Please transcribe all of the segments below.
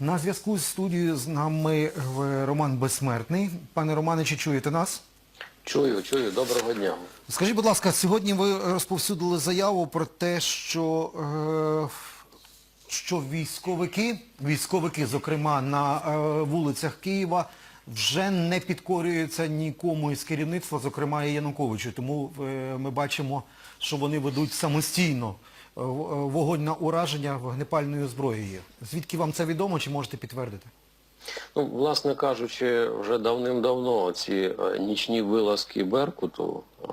На зв'язку з студією з нами Роман Безсмертний. Пане Романе, чи чуєте нас? Чую, чую, доброго дня. Скажіть, будь ласка, сьогодні ви розповсюдили заяву про те, що, е, що військовики, військовики, зокрема, на е, вулицях Києва, вже не підкорюються нікому із керівництва, зокрема і Януковичу. Тому е, ми бачимо, що вони ведуть самостійно вогонь на ураження вогнепальною зброєю. Звідки вам це відомо, чи можете підтвердити? Ну, власне кажучи, вже давним-давно ці е, нічні вилазки Беркуту, е,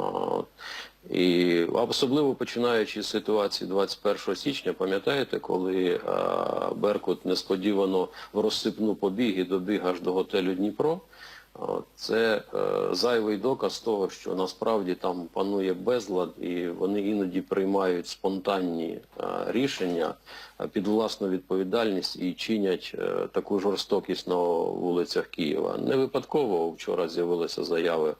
і особливо починаючи з ситуації 21 січня, пам'ятаєте, коли е, Беркут несподівано в розсипну побіг і добіг аж до готелю Дніпро, Це е, зайвий доказ того, що насправді там панує безлад і вони іноді приймають спонтанні е, рішення е, під власну відповідальність і чинять е, таку жорстокість на вулицях Києва. Не випадково вчора з'явилися заяви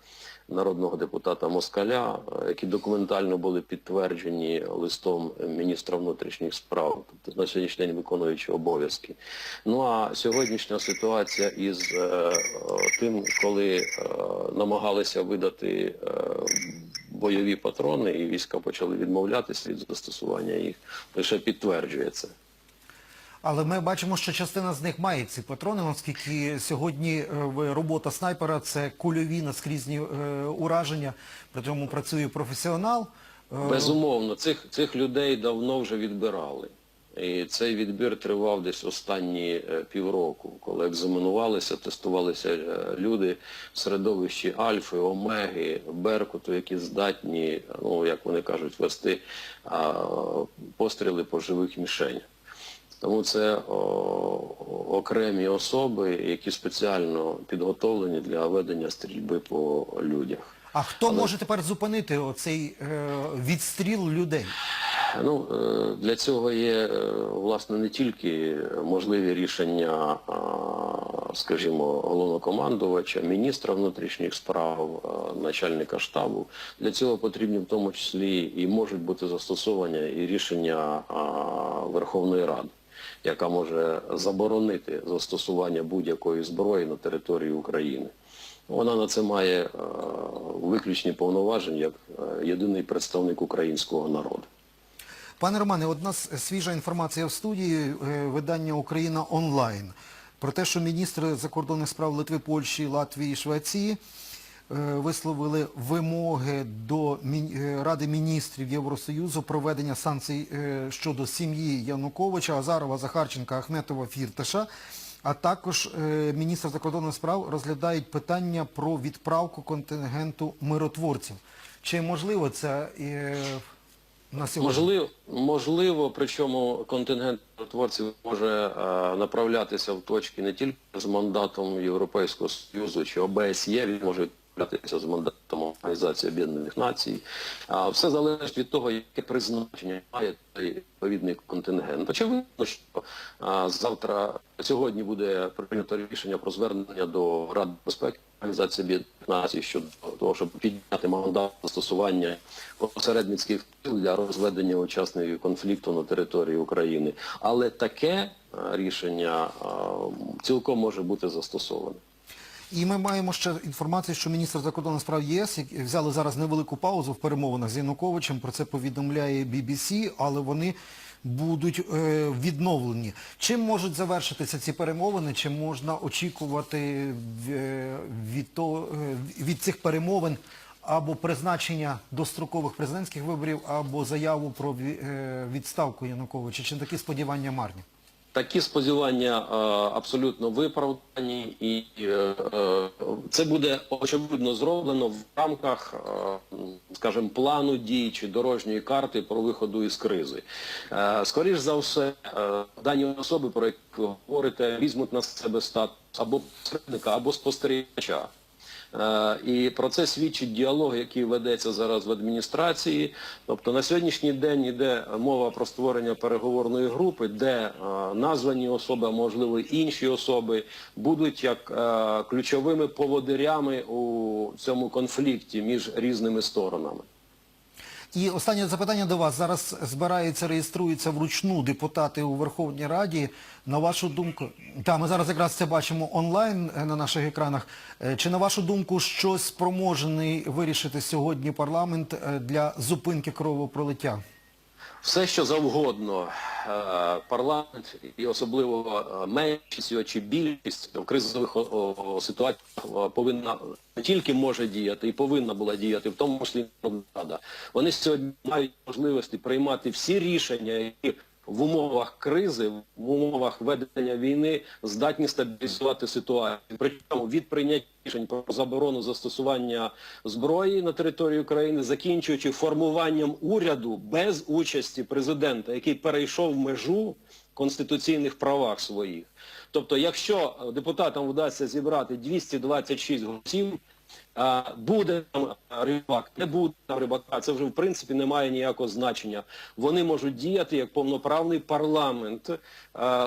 народного депутата Москаля, е, які документально були підтверджені листом міністра внутрішніх справ, тобто на сьогоднішній день виконуючи обов'язки. Ну а сьогоднішня ситуація із е, е, тим, коли е, намагалися видати е, бойові патрони, і війська почали відмовлятися від застосування їх, лише підтверджує це. Але ми бачимо, що частина з них має ці патрони, оскільки сьогодні е, робота снайпера це кульові наскрізні ураження, при цьому працює професіонал. Безумовно, цих, цих людей давно вже відбирали. І цей відбір тривав десь останні е, півроку, коли екзаменувалися, тестувалися е, люди в середовищі Альфи, Омеги, Беркуту, які здатні, ну як вони кажуть, вести постріли по живих мішенях. Тому це о, окремі особи, які спеціально підготовлені для ведення стрільби по людях. А хто може тепер зупинити оцей е, відстріл людей? Ну, е, для цього є, е, власне, не тільки можливі рішення, скажімо, головнокомандувача, міністра внутрішніх справ, начальника штабу. Для цього потрібні в тому числі і можуть бути застосовані і рішення Верховної Ради, яка може заборонити застосування будь-якої зброї на території України. Вона на це має е, виключні повноваження як е, єдиний представник українського народу. Пане Романе, одна свіжа інформація в студії е, видання Україна онлайн про те, що міністри закордонних справ Литви, Польщі, Латвії і Швеції е, висловили вимоги до е, Ради міністрів Євросоюзу проведення санкцій щодо сім'ї Януковича, Азарова, Захарченка, Ахметова, Фірташа. А також міністр закордонних справ розглядають питання про відправку контингенту миротворців. Чи можливо це на сьогодні? Можливо, можливо, причому контингент творців може е, направлятися в точки не тільки з мандатом Європейського Союзу чи ОБСЄ, він може відправлятися з мандатом Організації Об'єднаних Націй. А все залежить від того, яке призначення має той відповідний контингент. Очевидно, що а, завтра, сьогодні буде прийнято рішення про звернення до Ради безпеки Організації Об'єднаних Націй щодо того, щоб підняти мандат застосування посередницьких сил для розведення учасників конфлікту на території України. Але таке е, рішення е, цілком може бути застосоване. І ми маємо ще інформацію, що міністр закордонних справ ЄС взяли зараз невелику паузу в перемовинах з Януковичем. Про це повідомляє BBC, але вони будуть е, відновлені. Чим можуть завершитися ці перемовини? Чи можна очікувати е, від, то, е, від цих перемовин або призначення дострокових президентських виборів, або заяву про е, відставку Януковича? Чи такі сподівання марні? Такі сподівання е, абсолютно виправдані, і е, е, це буде очевидно зроблено в рамках, е, скажімо, плану дій чи дорожньої карти про виходу із кризи. Е, скоріш за все, е, дані особи, про які ви говорите, візьмуть на себе статус або посередника, або спостерігача. Е, І про це свідчить діалог, який ведеться зараз в адміністрації. Тобто на сьогоднішній день йде мова про створення переговорної групи, де е, названі особи, а можливо інші особи, будуть як е, ключовими поводирями у цьому конфлікті між різними сторонами. І останнє запитання до вас. Зараз збираються, реєструються вручну депутати у Верховній Раді. На вашу думку, та ми зараз якраз це бачимо онлайн е, на наших екранах. Е, Чи на вашу думку щось спроможений вирішити сьогодні парламент е, для зупинки кровопролиття? Все, що завгодно е, парламент і особливо е, меншість чи більшість в кризових ситуаціях е, повинна не тільки може діяти і повинна була діяти, в тому числі Рада. Вони сьогодні мають можливості приймати всі рішення, які в умовах кризи, в умовах ведення війни здатні стабілізувати ситуацію. Причому від прийняття рішень про заборону застосування зброї на території України, закінчуючи формуванням уряду без участі президента, який перейшов межу конституційних правах своїх. Тобто, якщо депутатам вдасться зібрати 226 голосів, буде там рибак, не буде там рибака, це вже в принципі не має ніякого значення. Вони можуть діяти як повноправний парламент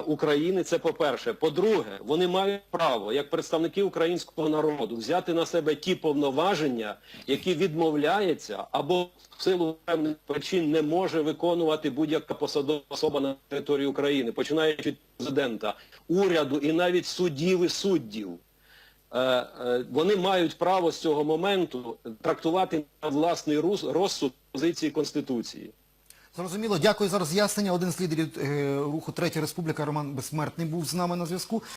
України, це по-перше. По-друге, вони мають право, як представники українського народу, взяти на себе ті повноваження, які відмовляється або в силу певних причин не може виконувати будь-яка посадова особа на території України, починаючи від президента, уряду і навіть суддів і суддів. Е, е, вони мають право з цього моменту трактувати на власний розсуд позиції Конституції. Зрозуміло, дякую за роз'яснення. Один з лідерів е, руху Третя Республіка Роман Безсмертний був з нами на зв'язку.